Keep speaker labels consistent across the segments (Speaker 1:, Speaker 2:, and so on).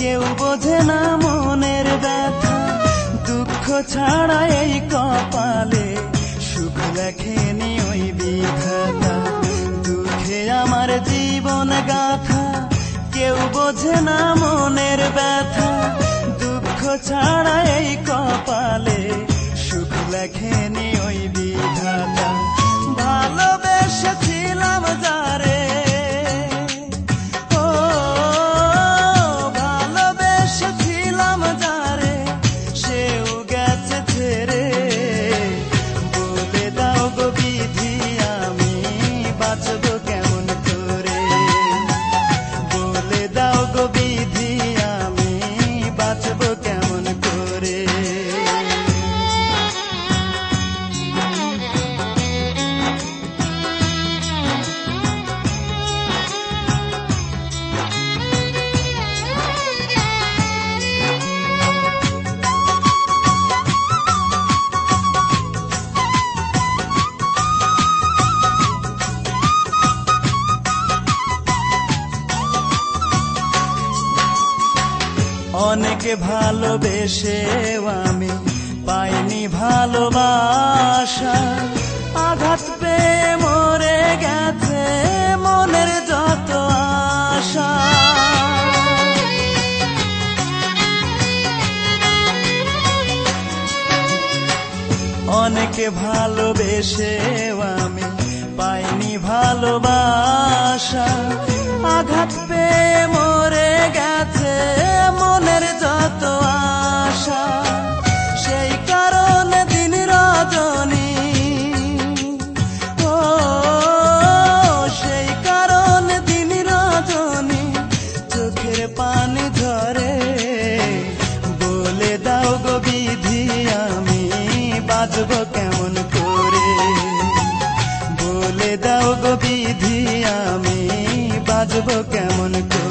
Speaker 1: কেউ বোঝে না মনের ব্যথা। দুঃখ ছাড়া এই কপালে সুখ লেখেনি ওই বিধাতা। দুঃখে আমার জীবন গাথা কেউ বোঝে না মনের ব্যথা। দুঃখ ছাড়া এই কপালে সুখ লেখেনি অনেকে ভালোবেসেও আমি পাইনি ভালোবাসা। আঘাত পেয়ে মরে গেছে মনের যত আশা। অনেকে ভালোবেসেও আমি পাইনি ভালোবাসা। আঘাত বাজব কেমন করে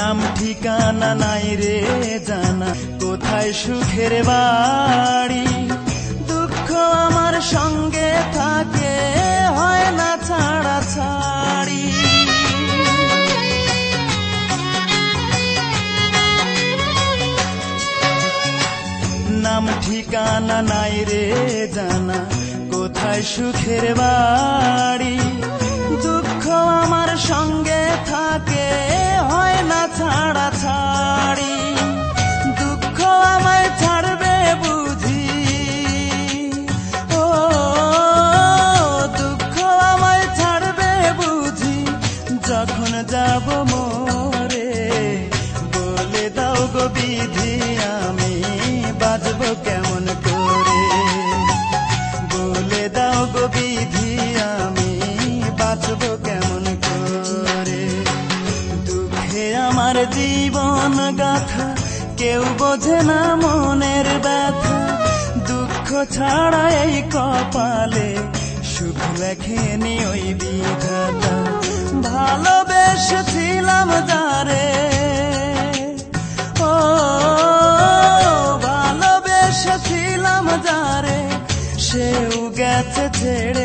Speaker 1: নাম ঠিকানা নাই রে জানা। কোথায় সুখের বাড়ি? দুঃখ আমার সঙ্গে থাকে, হয় না ছাড়া ছাড়ি। নাম ঠিকানা নাই রে জানা, কোথায় সুখের বাড়ি? দুঃখ আমার সঙ্গে কেউ বোঝে না মনের ব্যথা। দুঃখ ছাড়া এই কপালে সুখ লেখেনি ওই বিধাতা। ভালোবেসেছিলাম যারে ও, ভালোবেসেছিলাম যারে সেও গেছে ছেড়ে